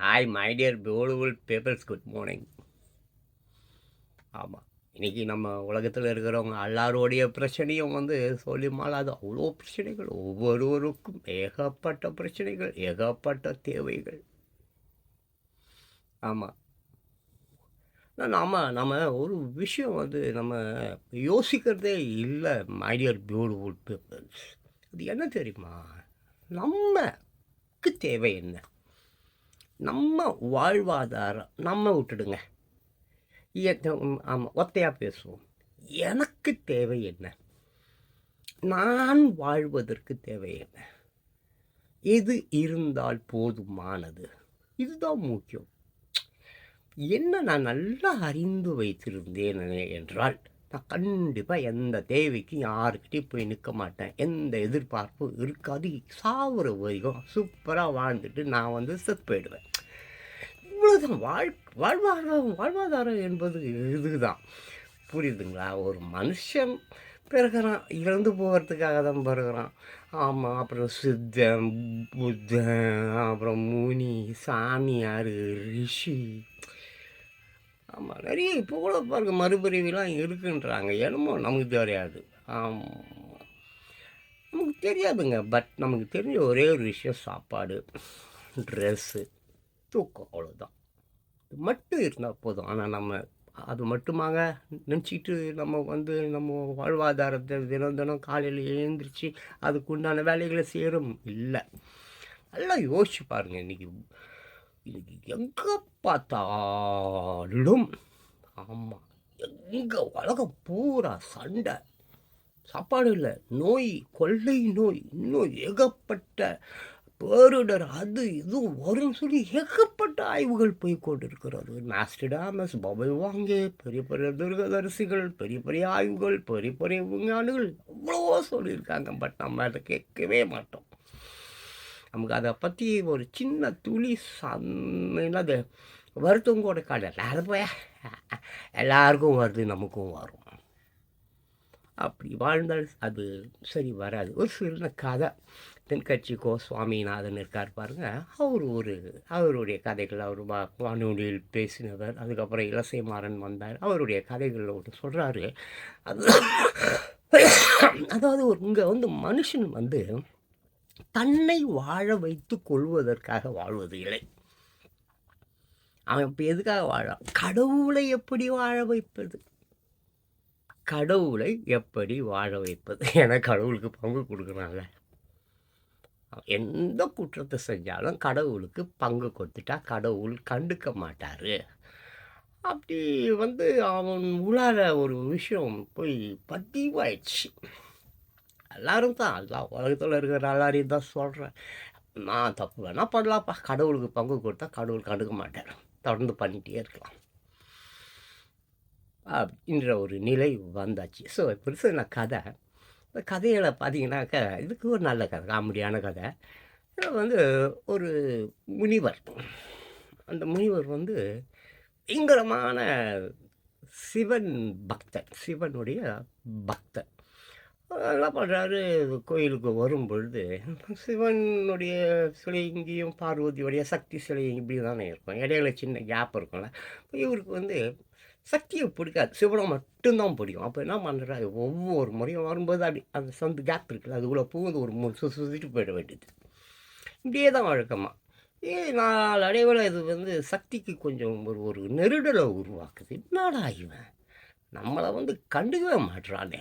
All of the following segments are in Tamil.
Hi my dear beautiful peoples good morning ஆமாம் இன்றைக்கி நம்ம உலகத்தில் இருக்கிறவங்க எல்லாருடைய பிரச்சனையும் வந்து சொல்லி மாளாது அவ்வளோ பிரச்சனைகள். ஒவ்வொருவருக்கும் ஏகப்பட்ட பிரச்சனைகள் ஏகப்பட்ட தேவைகள். ஆமாம் நாம் நம்ம ஒரு விஷயம் வந்து நம்ம யோசிக்கிறதே இல்லை மை டியர் பியூட்டிஃபுல் பீப்பிள்ஸ் அது என்ன தெரியுமா? நமக்கு தேவை என்ன? நம்ம வாழ்வாதாரம் நம்ம விட்டுடுங்க. ஆமாம் ஒத்தையாக பேசுவோம். எனக்கு தேவை என்ன? நான் வாழ்வதற்கு தேவை என்ன? எது இருந்தால் போதுமானது? இதுதான் முக்கியம். என்ன நான் நல்லா அறிந்து வைத்திருந்தேன் என்றால் நான் கண்டிப்பாக எந்த தேவைக்கும் யாருக்கிட்டையும் போய் நிற்க மாட்டேன். எந்த எதிர்பார்ப்பும் இருக்காது. சாவுற வரைக்கும் சூப்பராக வாழ்ந்துட்டு நான் வந்து செத்து போயிடுவேன். இவ்வளோதான் வாழ் வாழ்வாதாரம் வாழ்வாதாரம் என்பது இதுதான். புரியுதுங்களா? ஒரு மனுஷன் பிறகுறான். இறந்து போகிறதுக்காக தான் பிறகுறான். ஆமாம் அப்புறம் சித்தன் புத்தன் அப்புறம் முனி சாமியார் ரிஷி ஆமாம் நிறைய இப்போ கூட பாருங்க மறுபிறவிலாம் இருக்குன்றாங்க. என்னமோ நமக்கு தெரியாது. நமக்கு தெரியாதுங்க. பட் நமக்கு தெரிஞ்ச ஒரே ஒரு விஷயம் சாப்பாடு ட்ரெஸ்ஸு தூக்கம் அவ்வளோதான் இது மட்டும் இருந்தால் போதும். ஆனால் நம்ம அது மட்டுமாங்க நினச்சிக்கிட்டு நம்ம வந்து நம்ம வாழ்வாதாரத்தை தினம் தினம் காலையில் எழுந்திரிச்சு அதுக்குண்டான வேலைகளை செய்கிறோம் இல்லை. நல்லா யோசிச்சு பாருங்கள் இன்றைக்கி எங்கே பார்த்தாலும் ஆமாம் எங்கே உலகம் பூரா சண்டை. சாப்பாடு இல்லை நோய் கொள்ளை நோய் இன்னும் ஏகப்பட்ட பேரிடர் அது இது வரும் சொல்லி ஏகப்பட்ட ஆய்வுகள் போய் கொண்டிருக்கிறது. நாஸ்டிடாமஸ் பபை வாங்கே பெரிய பெரிய துர்கதரிசிகள் பெரிய பெரிய ஆய்வுகள் பெரிய பெரிய விஞ்ஞானிகள் எவ்வளவோ சொல்லியிருக்காங்க பட் நம்ம அதை கேட்கவே மாட்டோம். நமக்கு அதை பற்றி ஒரு சின்ன துளி என்னது வருத்தம் கூட கடை அது போய் எல்லாருக்கும் வருது நமக்கும் வரும். அப்படி வாழ்ந்தால் அது சரி வராது. ஒரு சின்ன கதை. தென்கட்சிக்கோ சுவாமிநாதன் இருக்கார் பாருங்கள் அவர் ஒரு அவருடைய கதைகள் அவர் வா வானொலியில் பேசினவர். அதுக்கப்புறம் இலசைமாறன் வந்தார். அவருடைய கதைகளில் ஒன்று சொல்கிறாரு அது அதாவது ஒரு இங்கே வந்து மனுஷன் வந்து தன்னை வாழ வைத்து கொள்வதற்காக வாழ்வது இல்லை. அவன் இப்போ எதுக்காக வாழான் கடவுளை எப்படி வாழ வைப்பது? கடவுளை எப்படி வாழ வைப்பது? என கடவுளுக்கு பங்கு கொடுக்குறாங்க. எந்த குற்றத்தை செஞ்சாலும் கடவுளுக்கு பங்கு கொடுத்துட்டா கடவுள் கண்டுக்க மாட்டார். அப்படி வந்து அவன் உள்ளார ஒரு விஷயம் போய் பதிவாயிடுச்சு. எல்லாரும் தான் எல்லா உலகத்தில் இருக்கிற எல்லாரையும் தான் சொல்கிறேன் நான் தப்பு வேணால் பண்ணலாம்ப்பா. கடவுளுக்கு பங்கு கொடுத்தா கடவுள் கண்டுக்க மாட்டார். தொடர்ந்து பண்ணிகிட்டே இருக்கலாம். அப்படின்ற ஒரு நிலை வந்தாச்சு. ஸோ பெருசு நான் கதை? இந்த கதையில் பார்த்தீங்கன்னாக்கா இதுக்கு ஒரு நல்ல கதை காமெடியான கதை. வந்து ஒரு முனிவர். அந்த முனிவர் வந்து பயங்கரமான சிவன் பக்தர் சிவனுடைய பக்தர். என்ன பண்ணுறாரு கோயிலுக்கு வரும் பொழுது சிவனுடைய சிலை இங்கேயும் பார்வதியுடைய சக்தி சிலை இப்படி தானே இருக்கும். இடையில சின்ன கேப் இருக்கும்ல. இவருக்கு வந்து சக்தியை பிடிக்காது. சிவனை மட்டும்தான் பிடிக்கும். அப்போ என்ன பண்ணுறாரு ஒவ்வொரு முறையும் வரும்போது அப்படி அந்த சந்து கேப் இருக்குல்ல அதுக்குள்ளே பூந்து ஒரு மூணு சு சுற்றிட்டு போயிட வேண்டியது. இப்படியே தான் வழக்கமாக ஏ நாலு அடைவில் இது வந்து சக்திக்கு கொஞ்சம் ஒரு ஒரு நெருடலை உருவாக்குது. என்னடா இவன்? நம்மளை வந்து கண்டுக்கவே மாட்டுறானே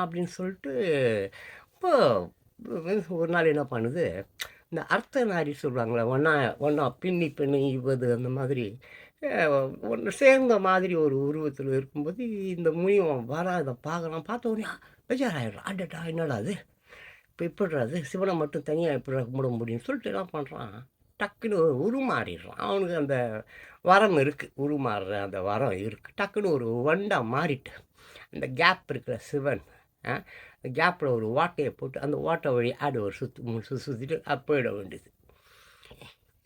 அப்படின்னு சொல்லிட்டு இப்போ ஒரு நாள் என்ன பண்ணுது? இந்த அர்த்த நாரி சொல்லுவாங்களே ஒன்றா ஒன்றா பின்னி பின்னி இவ்வது அந்த மாதிரி ஒன்று சேர்ந்த மாதிரி ஒரு உருவத்தில் இருக்கும்போது இந்த முனிவன் வர இதை பார்க்குறான் பார்த்த உடனே பெஜாராயிடுறான் அடட்டா என்னடா அது இப்போ இப்படிறாது சிவனை மட்டும் தனியாக இப்படி கும்பிட முடியும்னு சொல்லிட்டு என்ன பண்ணுறான் டக்குன்னு உருமாறிடுறான். அவனுக்கு அந்த வரம் இருக்குது உருமாறுற அந்த வரம் இருக்குது டக்குன்னு ஒரு வண்டா மாறிட்டு அந்த கேப் இருக்கிற சிவன் கேப்பில் ஒரு ஓட்டையை போட்டு அந்த ஓட்டை வழி ஆடு ஒரு சுற்று மூணு சுற்று சுற்றிட்டு போயிட வேண்டியது.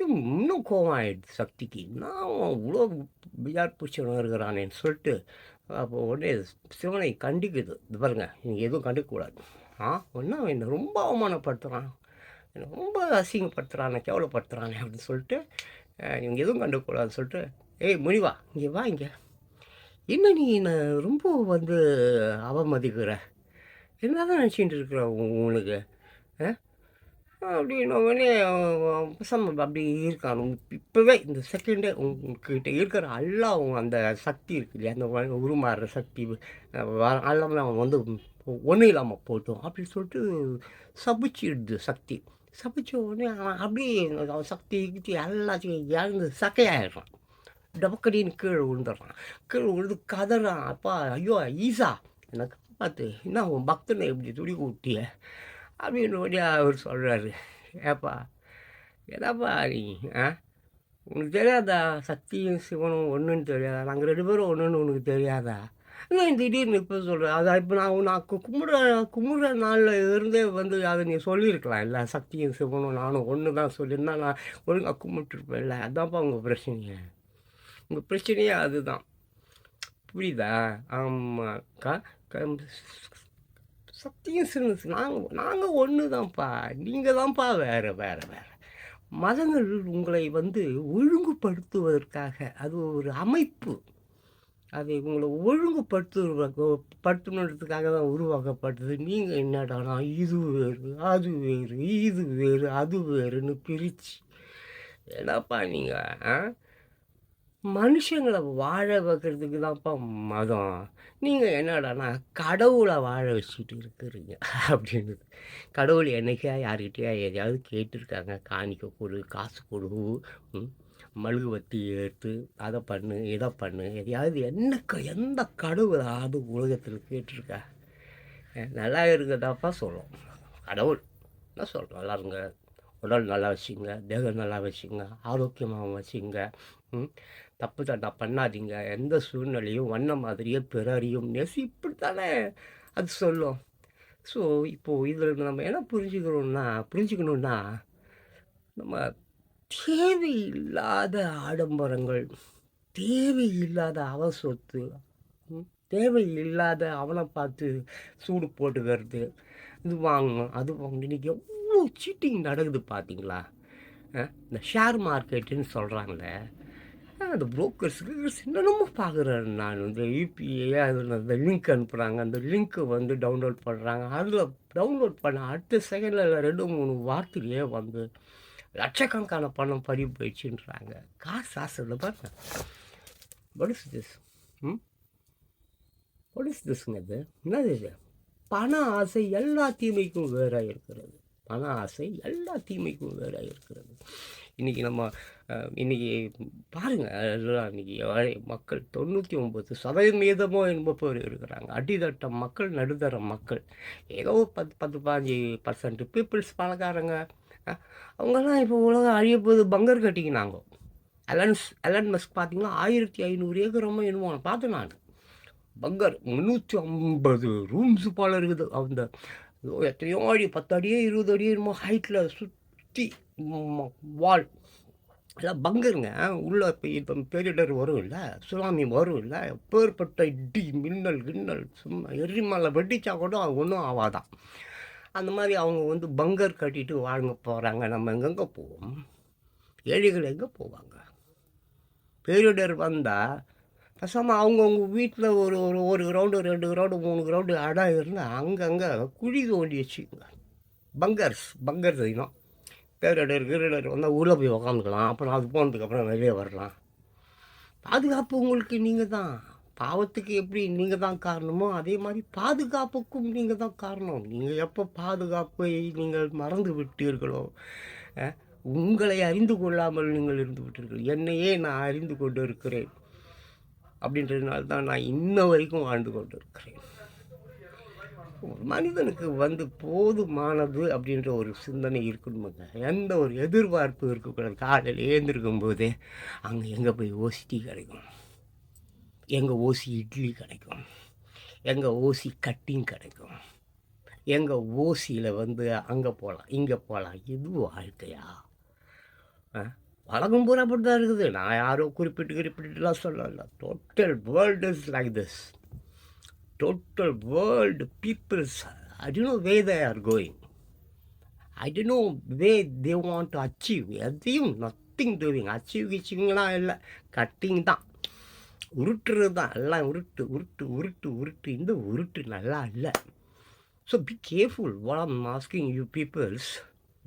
இன்னும் கோவம் ஆயிடுது சக்திக்கு. நான் இவ்வளோ பிஜார் பிடிச்சவன் இருக்கிறானேன்னு சொல்லிட்டு அப்போ உடனே சிவனை கண்டிக்குது. இது பாருங்கள் நீங்கள் எதுவும் கண்டுக்கக்கூடாது. ஆ? ஒன்றா என்னை ரொம்ப அவமானப்படுத்துகிறான் என்னை ரொம்ப அசிங்கப்படுத்துகிறானே கேவலப்படுத்துகிறானே அப்படின்னு சொல்லிட்டு இவங்க எதுவும் கண்டுக்கூடாதுன்னு சொல்லிட்டு ஏய் முனிவா இங்கே வா இங்கே. என்ன நீ நான் ரொம்ப வந்து அவமதிக்கிற? என்னதான் நினச்சிட்டு இருக்கிற உங்களுக்கு உனக்கு? ஆ? அப்படி இருக்கான். இப்போவே இந்த செகண்டே உங்ககிட்ட இருக்கிற எல்லாம் உன் அந்த சக்தி இருக்கு இல்லையா? அந்த உருமாறுற சக்தி எல்லாமே அவன் வந்து ஒன்றும் இல்லாமல் போட்டோம் அப்படின்னு சொல்லிட்டு சபிச்சிடுது சக்தி. சபிச்ச உடனே அவன் அப்படியே அவன் சக்தி கிக்தி எல்லாத்தையும் இறந்து சக்கையாயிடுறான். டபக்கடின்னு கீழே விழுந்துடுறான். கீழே விழுந்து கதறான். அப்பா ஐயோ ஈசா எனக்கு பார்த்து என்ன உன் பக்தனை இப்படி துடி கூட்டிய அப்படின்னு உடனே அவர் சொல்கிறாரு ஏப்பா எதாப்பா நீ ஆ? உனக்கு தெரியாதா? சக்தியும் சிவனும் ஒன்றுன்னு தெரியாதா? நாங்கள் ரெண்டு பேரும் ஒன்றுன்னு உனக்கு தெரியாதா? இன்னும் திடீர்னு இப்போ சொல்கிறேன் அதான் இப்போ நான் நான் கும்பிடுற கும்பிடுற நாளில் இருந்தே வந்து அதை நீ சொல்லியிருக்கலாம். இல்லை சக்தியும் சிவனும் நானும் ஒன்று தான் சொல்லியிருந்தா நான் ஒழுங்காக கும்பிட்டுருப்பேன்ல. அதான்ப்பா உங்கள் பிரச்சனையே. உங்கள் பிரச்சனையே அதுதான். புரியுதா? ஆமாக்கா சத்தியம் சின்ன நாங்கள் நாங்கள் ஒன்று தான்ப்பா நீங்கள் தான்ப்பா வேறு வேறு வேறு. மதங்கள் உங்களை வந்து ஒழுங்குபடுத்துவதற்காக அது ஒரு அமைப்பு. அது உங்களை ஒழுங்குபடுத்து படுத்தணுன்றதுக்காக தான் உருவாக்கப்பட்டது. நீங்கள் என்னடானா இது வேறு அது வேறு இது வேறு அது வேறுன்னு பிரித்து என்னப்பா நீங்கள் ஆ? மனுஷங்களை வாழ வைக்கிறதுக்கு தான்ப்பா மதம். நீங்கள் என்னடானா கடவுளை வாழ வச்சுட்டு இருக்கிறீங்க. அப்படின்னு. கடவுள் என்னைக்கா யார்கிட்டயா எதையாவது கேட்டிருக்காங்க. காணிக்க கொடு காசு கொடு ம், ஏற்று எடுத்து அதை பண்ணு இதை பண்ணு. எதையாவது என்ன எந்த கடவுளாவது உலகத்தில் கேட்டிருக்கா? நல்லா இருக்கிறதாப்பா சொல்லும் கடவுள் என்ன சொல்கிறோம் நல்லா இருங்க. உடல் நல்லா வச்சுங்க தேகம் நல்லா வச்சுங்க ஆரோக்கியமாக வச்சுங்க தப்பு தண்டா பண்ணாதீங்க. எந்த சூழ்நிலையும் வண்ண மாதிரியே பிறறியும். நேசி இப்படித்தானே? அது சொல்லும். ஸோ இப்போது இதில் நம்ம என்ன புரிஞ்சுக்கிறோம்னா புரிஞ்சுக்கணுன்னா நம்ம தேவையில்லாத ஆடம்பரங்கள் தேவையில்லாத அவ சொத்து தேவையில்லாத அவனை பார்த்து சூடு போட்டு வருது. இது வாங்கணும் அது வாங்கணும். இன்றைக்கி எவ்வளோ சீட்டிங் நடக்குது பார்த்தீங்களா? இந்த ஷேர் மார்க்கெட்டுன்னு சொல்கிறாங்களே அந்த புரோக்கர்ஸுக்கு என்னென்னமோ பார்க்குறேன் நான். இந்த யூபிஐ அதில் அந்த லிங்க் அனுப்புகிறாங்க அந்த லிங்க்கை வந்து டவுன்லோட் பண்ணுறாங்க அதில் டவுன்லோட் பண்ண அடுத்த செகண்டில் ரெண்டு மூணு வார்த்தையிலே வந்து லட்சக்கணக்கான பணம் பறி போயிடுச்சுன்றாங்க. காசு ஆசையில் பார்த்தேன் பாருங்க. What is this? ம்? What அது திஸ்ங்க இது? என்னது இது? பண ஆசை எல்லா தீமைக்கும் வேறாக இருக்கிறது. பண ஆசை எல்லா தீமைக்கும் வேறாக இருக்கிறது. இன்றைக்கி நம்ம இன்றைக்கி இன்னைக்கு பாருங்கள் எல்லாம் இன்னைக்கு மக்கள் தொண்ணூற்றி ஒம்பது சதவீதமோ என்னமோ பேர் இருக்கிறாங்க. அடித்தட்ட மக்கள் நடுத்தர மக்கள். ஏதோ பத்து பத்து பாஞ்சு பர்சன்ட் பீப்புள்ஸ் பணக்காரங்க. அவங்கெல்லாம் இப்போ உலகம் அழிய போகுது பங்கர் கட்டிக்கினாங்க. அலன்ஸ் அலன் மஸ்க் பார்த்தீங்கன்னா ஆயிரத்தி ஐநூறு ஏக்கரமோ என்னமோ நான் பார்த்தேன் நான். பங்கர் முந்நூற்றி ஐம்பது ரூம்ஸ் போல் இருக்குது. அந்த எத்தனையோ அடி பத்து அடியே இருபது அடியே என்னமோ ஹைட்டில் சுற்றி வால். எல்லாம் பங்கருங்க. உள்ளே இப்போ இப்போ பேரிடர் வரும் இல்லை சுனாமி வரும் இல்லை பேர்பட்ட இடி மின்னல் கின்னல் சும்மா எரிமலை வெடிச்சா கூட அது ஒன்றும் ஆவாதான் அந்த மாதிரி அவங்க வந்து பங்கர் கட்டிட்டு வாழ்ங்க போகிறாங்க நம்ம எங்கெங்கே போவோம்? ஏழைகள் எங்கே போவாங்க? பேரிடர் வந்தால் பேசாமல் அவங்கவுங்க வீட்டில் ஒரு ஒரு ஒரு கிரவுண்டு ரெண்டு கிரவுண்டு மூணு கிரவுண்டு அடம் இருந்தால் அங்கங்கே குழி தோண்டி வச்சுக்கோங்க பங்கர்ஸ் பங்கர் செய்யணும் பேரிடர் கீரிடர் வந்தால் ஊரில் போய் உக்காந்துக்கலாம். அப்புறம் அது போனதுக்கப்புறம் வெளியே வரலாம். பாதுகாப்பு உங்களுக்கு நீங்கள் தான். பாவத்துக்கு எப்படி நீங்கள் தான் காரணமோ அதே மாதிரி பாதுகாப்புக்கும் நீங்கள் தான் காரணம். நீங்கள் எப்போ பாதுகாப்பை நீங்கள் மறந்து விட்டீர்களோ உங்களை அறிந்து கொள்ளாமல் நீங்கள் இருந்து விட்டீர்கள். என்னையே நான் அறிந்து கொண்டு இருக்கிறேன் அப்படின்றதுனால தான் நான் இன்ன வரைக்கும் வாழ்ந்து கொண்டு இருக்கிறேன் மனிதனுக்கு வந்து போதுமானது அப்படின்ற ஒரு சிந்தனை இருக்கணுமுங்க எந்த ஒரு எதிர்பார்ப்பு இருக்கக்கூடாது காலையில் ஏந்திருக்கும் போதே அங்கே எங்கே போய் ஓசி டீ கிடைக்கும்? எங்கள் ஓசி இட்லி கிடைக்கும்? எங்கே ஓசி கட்டிங் கிடைக்கும்? எங்கள் ஓசியில் வந்து அங்கே போகலாம் இங்கே போகலாம் இது வாழ்க்கையா? ஆ? பூரா அப்படி தான் இருக்குது. நான் யாரோ குறிப்பிட்டு குறிப்பிட்டுலாம் சொல்லல. Total world is like this total world peoples i don't know where they are going. I don't know where they want to achieve. எதையும் நத்திங் டூவிங் அச்சீவ் கிச்சிங்லாம் இல்லை. கட்டிங் தான். உருட்டுறது தான். எல்லாம் உருட்டு உருட்டு உருட்டு உருட்டு. இந்த உருட்டு நல்லா இல்லை. So be careful what am asking you peoples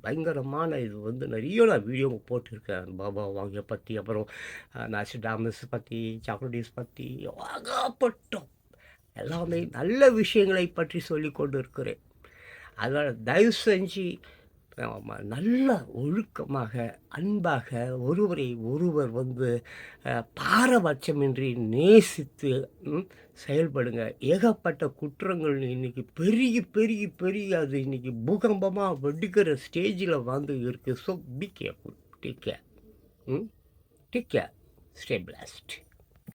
பயங்கரமான இது வந்து நிறைய நான் வீடியோ போட்டிருக்கேன். பாபா வாங்கிய பற்றி அப்புறம் நாசிடாமஸ் பற்றி சாக்லேட்டிஸ் பற்றி ஆகப்பட்டோம் எல்லாமே நல்ல விஷயங்களை பற்றி சொல்லி கொண்டு இருக்கிறேன் அதனால் தயவு செஞ்சு நல்ல ஒழுக்கமாக அன்பாக ஒருவரை ஒருவர் வந்து பாரபட்சமின்றி நேசித்து செயல்படுங்க. ஏகப்பட்ட குற்றங்கள் இன்னைக்கு பெருகி பெருகி பெருகி அது இன்னைக்கு பூகம்பமாக வெடிக்கிற ஸ்டேஜில் வந்து இருக்குது so be careful take care hmm take care stay blast